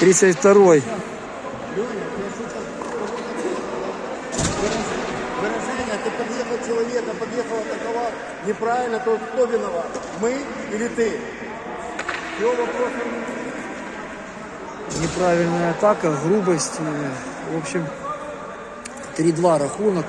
32-й. Выражение, ты подъехал человека, подъехал, атаковал. Неправильно, то кто виноват? Мы или ты? Все, вопросов нет. Неправильная атака, грубость. э, В общем, 3-2 рахунок.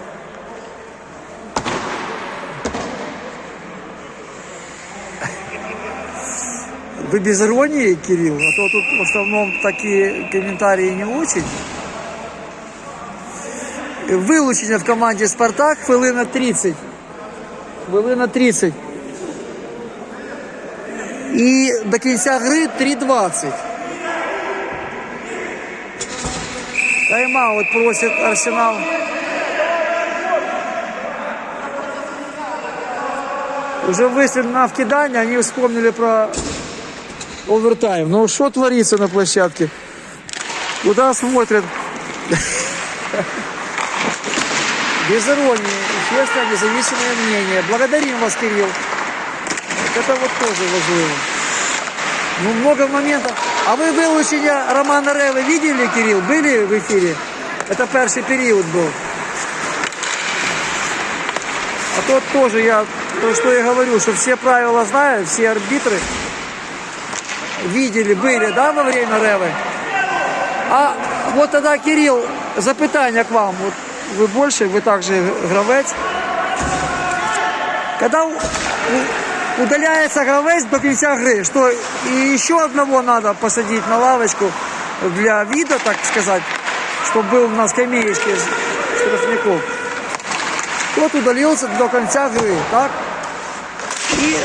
Вы без иронии, Кирилл? А то тут в основном такие комментарии не очень. Вилучення в команді Спартак хвилина 30. Хвилина 30. І до кінця гри 3.20. Тайм-аут просит Арсенал. Уже вышли на вкидание, они вспомнили про овертайм. Ну что творится на площадке? Куда смотрят? Без иронии, честное, независимое мнение. Благодарим вас, Кирилл. Это вот тоже важливо. Ну, много моментов. А ви вилучення Романа Реви видели, Кирилл? Были в эфире? Это перший период был. А то тоже я, то, что я говорю, что все правила знают, все арбитры видели, были, да, во время Ревы? А вот тогда, Кирилл, запитання к вам. Вот вы больше, вы также гравець. Когда удаляется гравець до конца игры, что и еще одного надо посадить на лавочку для вида, так сказать, чтобы был на скамеечке штрафников. Тот удалился до конца игры, так? И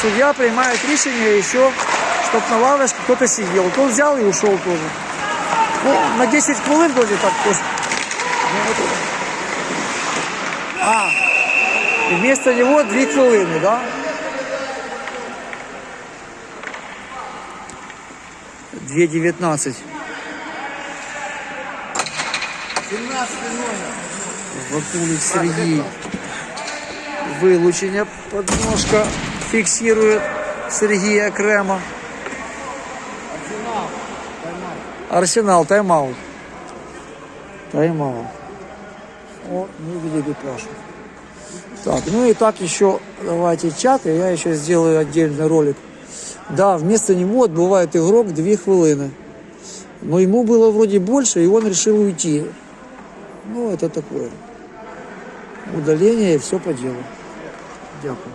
судья принимает решение еще, чтобы на лавочке кто-то сидел. Тот взял и ушел тоже. Ну, на 10 хвилин вроде так тоже. Ну, вот. А, и вместо него 2 хвилини, да? 2.19. 17 номер. Вакулик Сергей. Вилучення подножка фіксує Сергія окремо. Арсенал, тайм-аут. Тайм-аут. О, не видели Пашу. Так, ну и так еще давайте чат, и я еще сделаю отдельный ролик. Да, вместо него отбывает игрок 2 хвилины. Но ему было вроде больше, и он решил уйти. Ну, это такое. Удаление и все по делу. Дякую.